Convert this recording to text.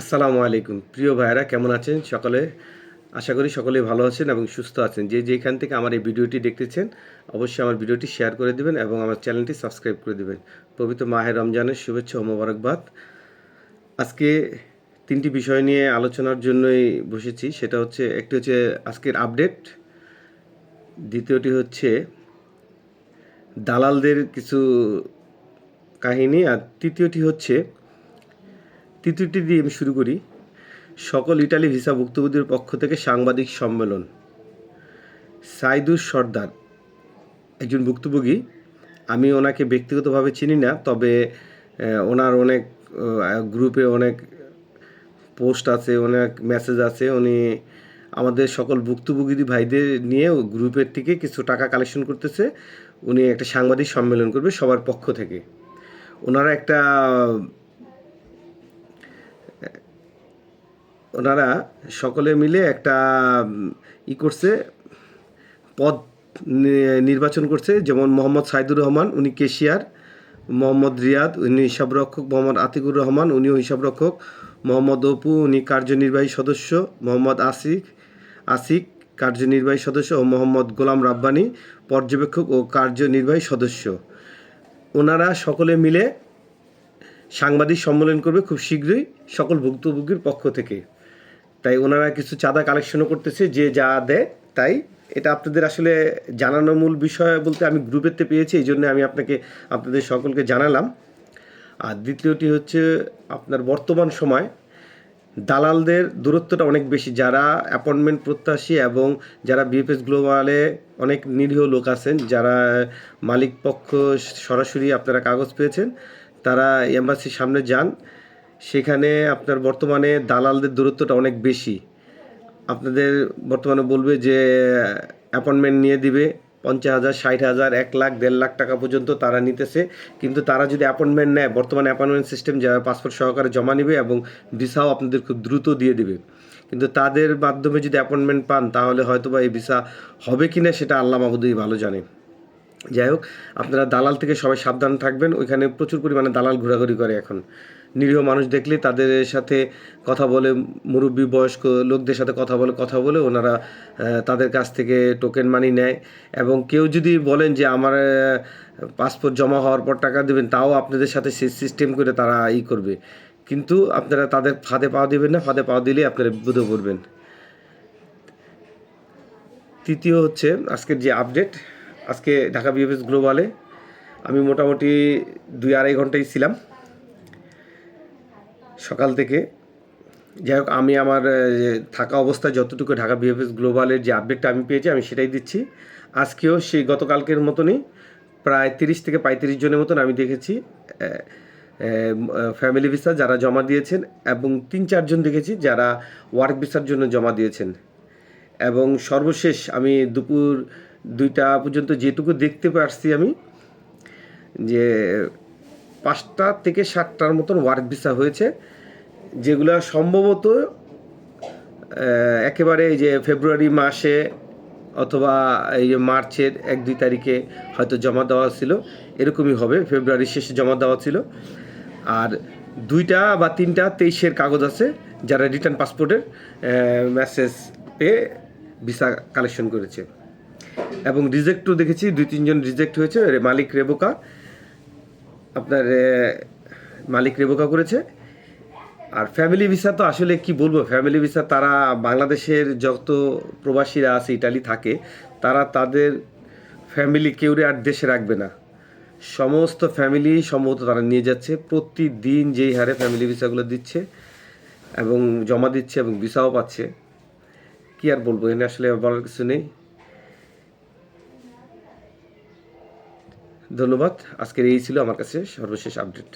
আসসালামু আলাইকুম। প্রিয় ভাইয়েরা, কেমন আছেন সকলে? আশা করি সকলেই ভালো আছেন এবং সুস্থ আছেন। যে যেখান থেকে আমার এই ভিডিওটি দেখতেছেন, অবশ্যই আমার ভিডিওটি শেয়ার করে দিবেন এবং আমার চ্যানেলটি সাবস্ক্রাইব করে দিবেন। পবিত্র মাহের রমজানের শুভেচ্ছা ও মোবারকবাদ। আজকে তিনটি বিষয় নিয়ে আলোচনার জন্যই বসেছি। সেটা হচ্ছে, একটি হচ্ছে আজকের আপডেট, দ্বিতীয়টি হচ্ছে দালালদের কিছু কাহিনী, আর তৃতীয়টি হচ্ছে তৃতীয়টি দিয়ে আমি শুরু করি। সকল ইটালি ভিসা ভুক্তভোগীর পক্ষ থেকে সাংবাদিক সম্মেলন। সাইদুর সর্দার, একজন ভুক্তভোগী। আমি ওনাকে ব্যক্তিগতভাবে চিনি না, তবে ওনার অনেক গ্রুপে অনেক পোস্ট আছে, অনেক মেসেজ আছে। উনি আমাদের সকল ভুক্তভোগী ভাইদের নিয়ে গ্রুপের থেকে কিছু টাকা কালেকশন করতেছে। উনি একটা সাংবাদিক সম্মেলন করবে সবার পক্ষ থেকে। ওনারা একটা ওনারা সকলে মিলে একটা ই করছে, পদ নির্বাচন করছে। যেমন মোহাম্মদ সাইদুর রহমান, উনি কেশিয়ার। মোহাম্মদ রিয়াদ, উনি হিসাবরক্ষক মোহাম্মদ আতিকুর রহমান, উনিও হিসাবরক্ষক মোহাম্মদ অপু, উনি কার্যনির্বাহী সদস্য। মোহাম্মদ আসিক আসিক, কার্যনির্বাহী সদস্য। ও মোহাম্মদ গোলাম রাব্বানি, পর্যবেক্ষক ও কার্যনির্বাহী সদস্য। ওনারা সকলে মিলে সাংবাদিক সম্মেলন করবে খুব শীঘ্রই সকল ভুক্তভোগীর পক্ষ থেকে। তাই ওনারা কিছু চাঁদা কালেকশনও করতেছে, যে যা দেয় তাই। এটা আপনাদের আসলে জানানো মূল বিষয় বলতে আমি গ্রুপেতে পেয়েছি, এই জন্য আমি আপনাকে, আপনাদের সকলকে জানালাম। আর দ্বিতীয়টি হচ্ছে আপনার বর্তমান সময়, দালালদের দূরত্বটা অনেক বেশি। যারা অ্যাপয়েন্টমেন্ট প্রত্যাশী এবং যারা বিএফএস গ্লোবালে অনেক নিরীহ লোক আছেন, যারা মালিক পক্ষ সরাসরি আপনারা কাগজ পেয়েছেন, তারা এম্বাসির সামনে যান। সেখানে আপনার বর্তমানে দালালদের দূরত্বটা অনেক বেশি। আপনাদের বর্তমানে বলবে যে অ্যাপয়েন্টমেন্ট নিয়ে দিবে, পঞ্চাশ হাজার, ষাট হাজার, এক লাখ, দেড় লাখ টাকা পর্যন্ত তারা নিতেছে। কিন্তু তারা যদি অ্যাপয়েন্টমেন্ট নেয়, বর্তমানে অ্যাপয়েন্টমেন্ট সিস্টেম যারা পাসপোর্ট সহকারে জমা নেবে এবং ভিসাও আপনাদের খুব দ্রুত দিয়ে দিবে। কিন্তু তাদের মাধ্যমে যদি অ্যাপয়েন্টমেন্ট পান, তাহলে হয়তো বা এই ভিসা হবে কি না সেটা আল্লাহ মাহবুদই ভালো জানে যাই হোক, আপনারা দালাল থেকে সবাই সাবধান থাকবেন। ওইখানে প্রচুর পরিমাণে দালাল ঘোরাঘুরি করে এখন। নিরীহ মানুষ দেখলে তাদের সাথে কথা বলে, মুরব্বী বয়স্ক লোকদের সাথে কথা বলে কথা বলে ওনারা তাদের কাছ থেকে টোকেন মানি নেয়। এবং কেউ যদি বলেন যে আমার পাসপোর্ট জমা হওয়ার পর টাকা দেবেন, তাও আপনাদের সাথে সিস্টেম করে তারা ই করবে। কিন্তু আপনারা তাদের ফাঁদে পাওয়া দেবেন না, ফাঁদে পাওয়া দিলে আপনারা বিপদে পড়বেন। তৃতীয় হচ্ছে আজকের যে আপডেট আজকে ঢাকা বিএফএস গ্লোবালে আমি মোটামুটি দুই আড়াই ঘন্টাই ছিলাম। সকাল থেকে। যাই হোক, আমি আমার থাকা অবস্থায় যতটুকু ঢাকা বিএফএস গ্লোবালের যে আপডেটটা আমি পেয়েছি, আমি সেটাই দিচ্ছি। আজকেও সেই গতকালকের মতনই প্রায় তিরিশ থেকে পঁয়ত্রিশ জনের মতন আমি দেখেছি ফ্যামিলি ভিসা যারা জমা দিয়েছেন এবং তিন চারজন দেখেছি যারা ওয়ার্ক ভিসার জন্য জমা দিয়েছেন। এবং সর্বশেষ আমি দুপুর দুইটা পর্যন্ত যেটুকু দেখতে পারছি আমি, যে পাঁচটা থেকে সাতটার মতন ওয়ার্ক ভিসা হয়েছে, যেগুলো সম্ভবত একেবারে যে ফেব্রুয়ারি মাসে অথবা এই যে মার্চের এক, দুই তারিখে হয়তো জমা দেওয়া ছিল, এরকমই হবে ফেব্রুয়ারির শেষে জমা দেওয়া ছিল। আর দুইটা বা তিনটা তেইশের কাগজ আছে, যারা রিটার্ন পাসপোর্টের মেসেজ পেয়ে ভিসা কালেকশন করেছে। এবং রিজেক্টও দেখেছি, দুই, তিনজন রিজেক্ট হয়েছে মালিক রেবোকা। আপনার মালিক রেবোকা করেছে। আর ফ্যামিলি ভিসা তো আসলে কি বলব ফ্যামিলি ভিসা তারা বাংলাদেশের যত প্রবাসীরা আছে, ইটালি থাকে, তারা তাদের ফ্যামিলি কেউরে আর দেশে রাখবে না। সমস্ত ফ্যামিলি সম্ভবত তারা নিয়ে যাচ্ছে, প্রতিদিন যেই হারে ফ্যামিলি ভিসাগুলো দিচ্ছে এবং জমা দিচ্ছে এবং ভিসাও পাচ্ছে। কি আর বলব এখানে আসলে বলার কিছু নেই। ধন্যবাদ। আজকের এই ছিল আমার কাছে সর্বশেষ আপডেট